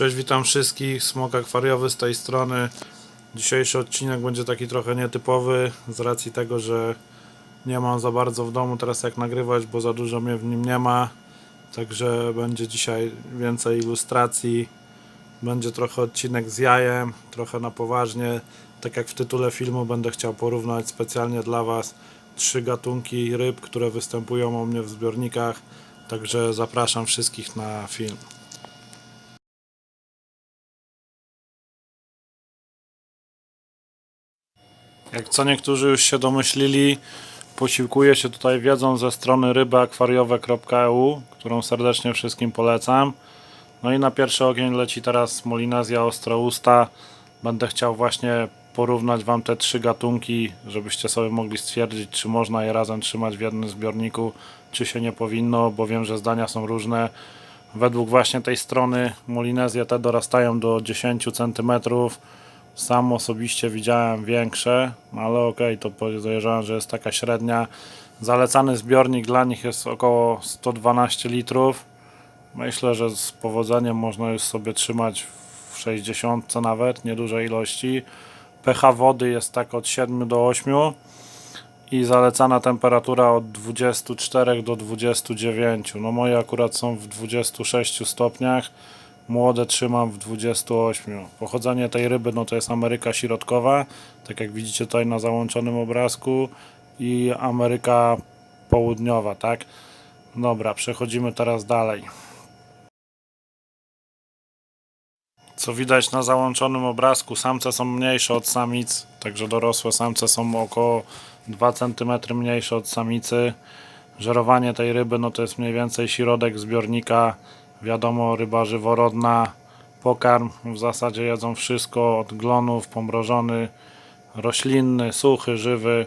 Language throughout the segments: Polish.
Cześć, witam wszystkich. Smok akwariowy z tej strony. Dzisiejszy odcinek będzie taki trochę nietypowy z racji tego, że nie mam za bardzo w domu teraz jak nagrywać, bo za dużo mnie w nim nie ma. Także będzie dzisiaj więcej ilustracji. Będzie trochę odcinek z jajem, trochę na poważnie. Tak jak w tytule filmu będę chciał porównać specjalnie dla Was trzy gatunki ryb, które występują u mnie w zbiornikach. Także zapraszam wszystkich na film. Jak co niektórzy już się domyślili, posiłkuję się tutaj wiedzą ze strony rybaakwariowe.eu, którą serdecznie wszystkim polecam. No i na pierwszy ogień leci teraz Molinezja Ostrousta. Będę chciał właśnie porównać Wam te trzy gatunki, żebyście sobie mogli stwierdzić, czy można je razem trzymać w jednym zbiorniku, czy się nie powinno, bo wiem, że zdania są różne. Według właśnie tej strony Molinezje te dorastają do 10 cm. Sam osobiście widziałem większe, ale okej, to podejrzewam, że jest taka średnia. Zalecany zbiornik dla nich jest około 112 litrów. Myślę, że z powodzeniem można już sobie trzymać w 60 nawet, nieduże ilości. pH wody jest tak od 7 do 8 i zalecana temperatura od 24 do 29. No moje akurat są w 26 stopniach. Młode trzymam w 28. Pochodzenie tej ryby no to jest Ameryka Środkowa, tak jak widzicie tutaj na załączonym obrazku i Ameryka Południowa, tak? Dobra, przechodzimy teraz dalej. Co widać na załączonym obrazku, samce są mniejsze od samic, także dorosłe samce są około 2 cm mniejsze od samicy. Żerowanie tej ryby no to jest mniej więcej środek zbiornika. Wiadomo, ryba żyworodna, pokarm w zasadzie jedzą wszystko od glonów, pomrożony, roślinny, suchy, żywy.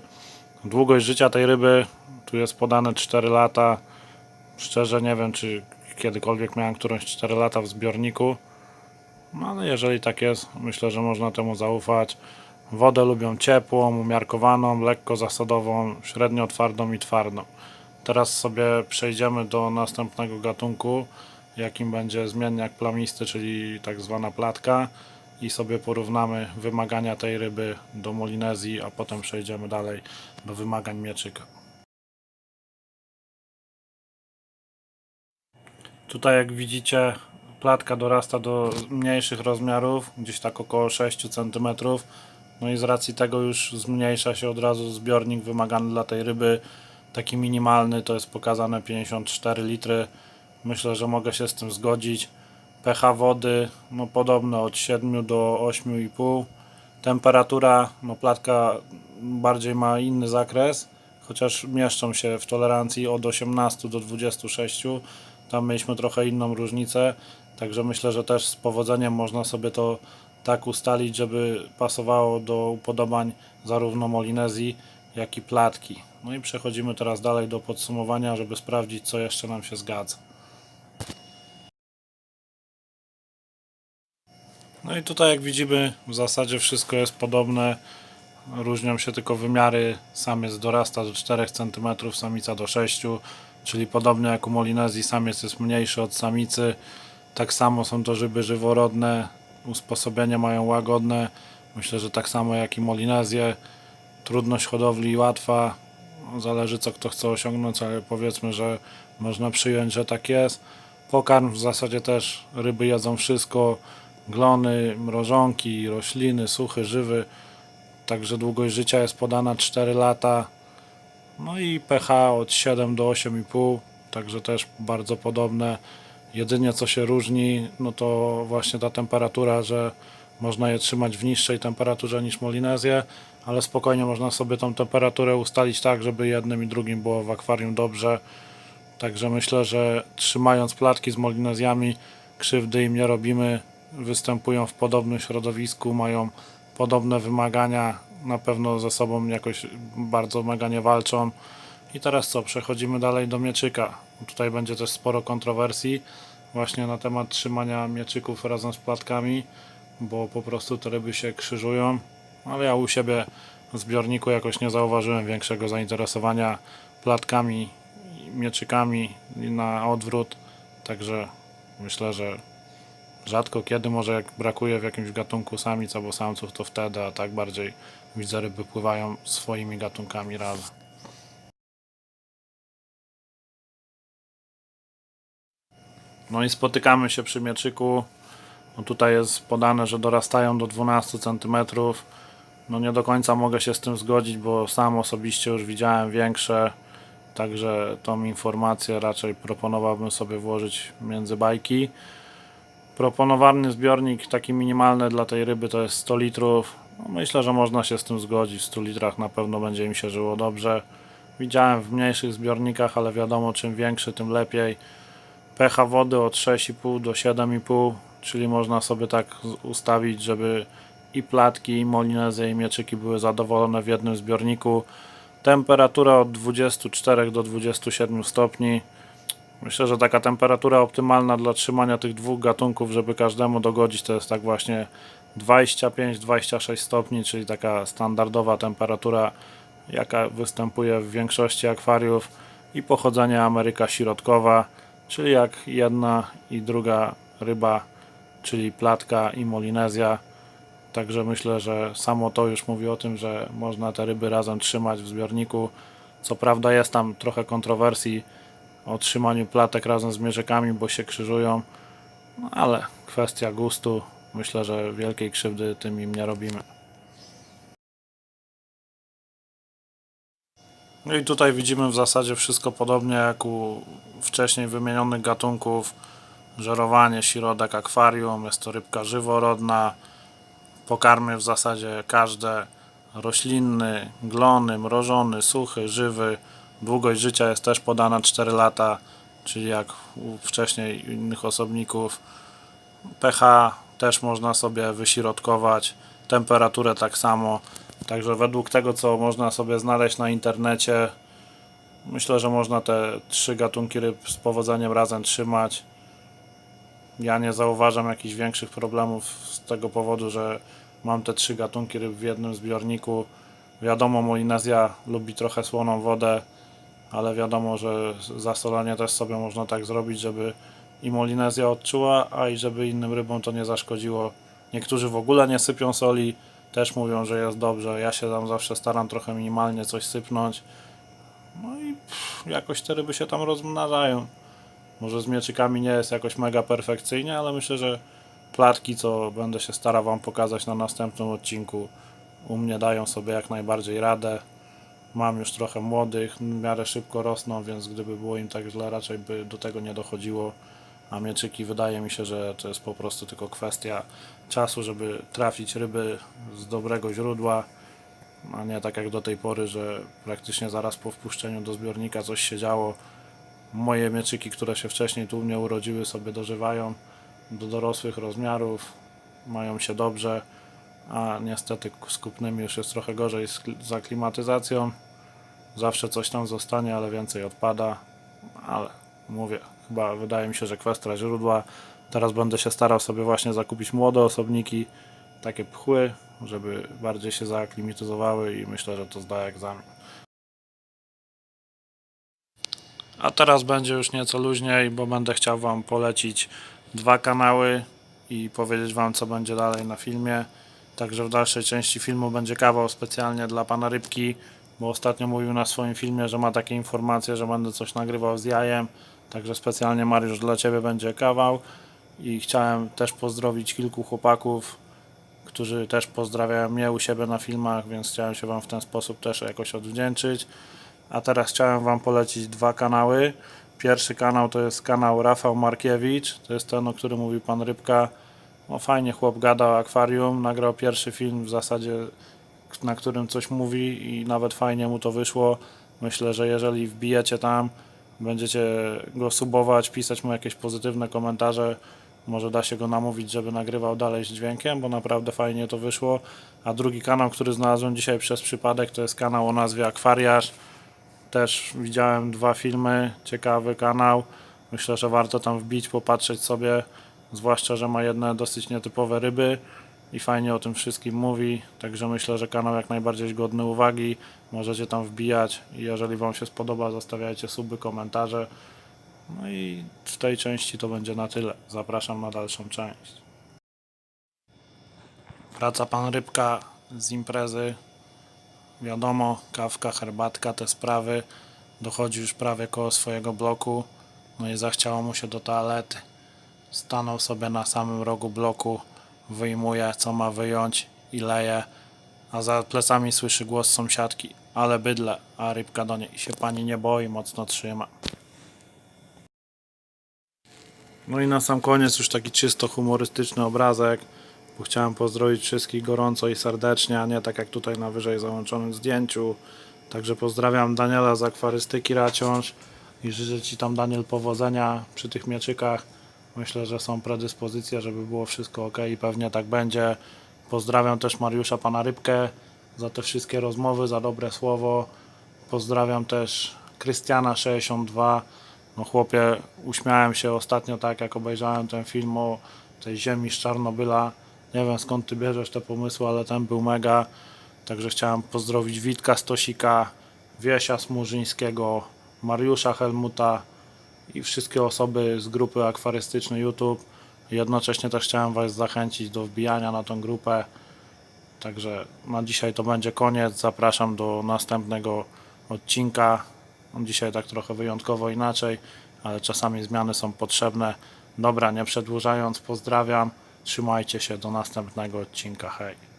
Długość życia tej ryby tu jest podane 4 lata. Szczerze nie wiem, czy kiedykolwiek miałem którąś 4 lata w zbiorniku. No ale jeżeli tak jest, myślę, że można temu zaufać. Wodę lubią ciepłą, umiarkowaną, lekko zasadową, średnio twardą i twardą. Teraz sobie przejdziemy do następnego gatunku, jakim będzie zmienniak plamisty, czyli tak zwana platka i sobie porównamy wymagania tej ryby do Molinezji, a potem przejdziemy dalej do wymagań mieczyka. Tutaj jak widzicie platka dorasta do mniejszych rozmiarów, gdzieś tak około 6 cm. No i z racji tego już zmniejsza się od razu zbiornik wymagany dla tej ryby. Taki minimalny to jest pokazane 54 litry. Myślę, że mogę się z tym zgodzić. pH wody no podobne od 7 do 8,5. Temperatura, no platka bardziej ma inny zakres, chociaż mieszczą się w tolerancji od 18 do 26. Tam mieliśmy trochę inną różnicę, także myślę, że też z powodzeniem można sobie to tak ustalić, żeby pasowało do upodobań zarówno Molinezji, jak i platki. No i przechodzimy teraz dalej do podsumowania, żeby sprawdzić, co jeszcze nam się zgadza. No i tutaj jak widzimy w zasadzie wszystko jest podobne. Różnią się tylko wymiary. Samiec dorasta do 4 cm, samica do 6 czyli podobnie jak u Molinezji samiec jest mniejszy od samicy. Tak samo są to ryby żyworodne, usposobienia mają łagodne. Myślę, że tak samo jak i Molinezje. Trudność hodowli łatwa, zależy co kto chce osiągnąć, ale powiedzmy, że można przyjąć, że tak jest. Pokarm w zasadzie też ryby jedzą wszystko, glony, mrożonki, rośliny, suchy, żywy. Także długość życia jest podana 4 lata. No i pH od 7 do 8,5, także też bardzo podobne. Jedynie co się różni, no to właśnie ta temperatura, że można je trzymać w niższej temperaturze niż Molinezję, ale spokojnie można sobie tą temperaturę ustalić tak, żeby jednym i drugim było w akwarium dobrze. Także myślę, że trzymając platki z Molinezjami, krzywdy im nie robimy. Występują w podobnym środowisku, mają podobne wymagania, na pewno ze sobą jakoś bardzo mega nie walczą. I teraz co? Przechodzimy dalej do mieczyka. Tutaj będzie też sporo kontrowersji właśnie na temat trzymania mieczyków razem z platkami, bo po prostu te ryby się krzyżują. Ale ja u siebie w zbiorniku jakoś nie zauważyłem większego zainteresowania platkami, mieczykami na odwrót. Także myślę, że Rzadko kiedy, może jak brakuje w jakimś gatunku samic albo samców, to wtedy, a tak bardziej widzę ryby pływają swoimi gatunkami razem. No i spotykamy się przy mieczyku. No tutaj jest podane, że dorastają do 12 cm. No nie do końca mogę się z tym zgodzić, bo sam osobiście już widziałem większe. Także tą informację raczej proponowałbym sobie włożyć między bajki. Proponowany zbiornik taki minimalny dla tej ryby to jest 100 litrów. No myślę, że można się z tym zgodzić. W 100 litrach na pewno będzie mi się żyło dobrze. Widziałem w mniejszych zbiornikach, ale wiadomo czym większy tym lepiej pH wody od 6,5 do 7,5, czyli można sobie tak ustawić, żeby i platki, i molinezy, i mieczyki były zadowolone w jednym zbiorniku. Temperatura od 24 do 27 stopni. Myślę, że taka temperatura optymalna dla trzymania tych dwóch gatunków, żeby każdemu dogodzić, to jest tak właśnie 25-26 stopni, czyli taka standardowa temperatura, jaka występuje w większości akwariów i pochodzenie Ameryka Środkowa, czyli jak jedna i druga ryba, czyli platka i molinezja. Także myślę, że samo to już mówi o tym, że można te ryby razem trzymać w zbiorniku. Co prawda jest tam trochę kontrowersji o trzymaniu platek razem z mierzykami, bo się krzyżują, no ale kwestia gustu. Myślę, że wielkiej krzywdy tym im nie robimy. No i tutaj widzimy w zasadzie wszystko podobnie jak u wcześniej wymienionych gatunków. Żerowanie, środek, akwarium, jest to rybka żyworodna, pokarmy w zasadzie każde, roślinny, glony, mrożony, suchy, żywy. Długość życia jest też podana 4 lata, czyli jak u wcześniej innych osobników. pH też można sobie wyśrodkować, temperaturę tak samo. Także według tego, co można sobie znaleźć na internecie, myślę, że można te trzy gatunki ryb z powodzeniem razem trzymać. Ja nie zauważam jakichś większych problemów z tego powodu, że mam te trzy gatunki ryb w jednym zbiorniku. Wiadomo, Molinezja lubi trochę słoną wodę, ale wiadomo, że zasolenie też sobie można tak zrobić, żeby i Molinezja odczuła, a i żeby innym rybom to nie zaszkodziło. Niektórzy w ogóle nie sypią soli, też mówią, że jest dobrze. Ja się tam zawsze staram trochę minimalnie coś sypnąć. No i pff, jakoś te ryby się tam rozmnażają. Może z mieczykami nie jest jakoś mega perfekcyjnie, ale myślę, że platki, co będę się starał Wam pokazać na następnym odcinku, u mnie dają sobie jak najbardziej radę. Mam już trochę młodych, w miarę szybko rosną, więc gdyby było im tak źle, raczej by do tego nie dochodziło. A mieczyki wydaje mi się, że to jest po prostu tylko kwestia czasu, żeby trafić ryby z dobrego źródła, a nie tak jak do tej pory, że praktycznie zaraz po wpuszczeniu do zbiornika coś się działo. Moje mieczyki, które się wcześniej tu u mnie urodziły, sobie dożywają do dorosłych rozmiarów, mają się dobrze, a niestety z kupnymi już jest trochę gorzej z kli- z aklimatyzacją. Zawsze coś tam zostanie, ale więcej odpada, ale mówię, chyba wydaje mi się, że kwestia źródła. Teraz będę się starał sobie właśnie zakupić młode osobniki, takie pchły, żeby bardziej się zaaklimatyzowały i myślę, że to zda egzamin. A teraz będzie już nieco luźniej, bo będę chciał Wam polecić dwa kanały i powiedzieć Wam, co będzie dalej na filmie. Także w dalszej części filmu będzie kawał specjalnie dla Pana Rybki, bo ostatnio mówił na swoim filmie, że ma takie informacje, że będę coś nagrywał z jajem. Także specjalnie Mariusz dla Ciebie będzie kawał. I chciałem też pozdrowić kilku chłopaków, którzy też pozdrawiają mnie u siebie na filmach, więc chciałem się Wam w ten sposób też jakoś odwdzięczyć. A teraz chciałem Wam polecić dwa kanały. Pierwszy kanał to jest kanał Rafał Markiewicz, to jest ten, o którym mówił Pan Rybka. No fajnie chłop gada o akwarium, nagrał pierwszy film w zasadzie, na którym coś mówi i nawet fajnie mu to wyszło. Myślę, że jeżeli wbijecie tam, będziecie go subować, pisać mu jakieś pozytywne komentarze, może da się go namówić, żeby nagrywał dalej z dźwiękiem, bo naprawdę fajnie to wyszło. A drugi kanał, który znalazłem dzisiaj przez przypadek, to jest kanał o nazwie Akwariarz. Też widziałem dwa filmy, ciekawy kanał. Myślę, że warto tam wbić, popatrzeć sobie, zwłaszcza, że ma jedne dosyć nietypowe ryby i fajnie o tym wszystkim mówi. Także myślę, że kanał jak najbardziej godny uwagi. Możecie tam wbijać i jeżeli Wam się spodoba, zostawiajcie suby, komentarze. No i w tej części to będzie na tyle. Zapraszam na dalszą część. Wraca pan Rybka z imprezy. Wiadomo, kawka, herbatka, te sprawy. Dochodzi już prawie koło swojego bloku. No i zachciało mu się do toalety. Stanął sobie na samym rogu bloku, wyjmuje co ma wyjąć i leje, a za plecami słyszy głos sąsiadki. Ale bydle, a rybka do niej się pani nie boi, mocno trzyma. No i na sam koniec już taki czysto humorystyczny obrazek, bo chciałem pozdrowić wszystkich gorąco i serdecznie, a nie tak jak tutaj na wyżej załączonym zdjęciu. Także pozdrawiam Daniela z akwarystyki Raciąż i życzę Ci tam Daniel powodzenia przy tych mieczykach. Myślę, że są predyspozycje, żeby było wszystko ok i pewnie tak będzie. Pozdrawiam też Mariusza Pana Rybkę za te wszystkie rozmowy, za dobre słowo. Pozdrawiam też Krystiana62. No chłopie, uśmiałem się ostatnio tak, jak obejrzałem ten film o tej ziemi z Czarnobyla. Nie wiem skąd ty bierzesz te pomysły, ale ten był mega. Także chciałem pozdrowić Witka Stosika, Wiesia Smurzyńskiego, Mariusza Helmuta i wszystkie osoby z grupy akwarystycznej YouTube. Jednocześnie też chciałem Was zachęcić do wbijania na tą grupę. Także na dzisiaj to będzie koniec. Zapraszam do następnego odcinka. Dzisiaj tak trochę wyjątkowo inaczej, ale czasami zmiany są potrzebne. Dobra, nie przedłużając, pozdrawiam. Trzymajcie się do następnego odcinka. Hej.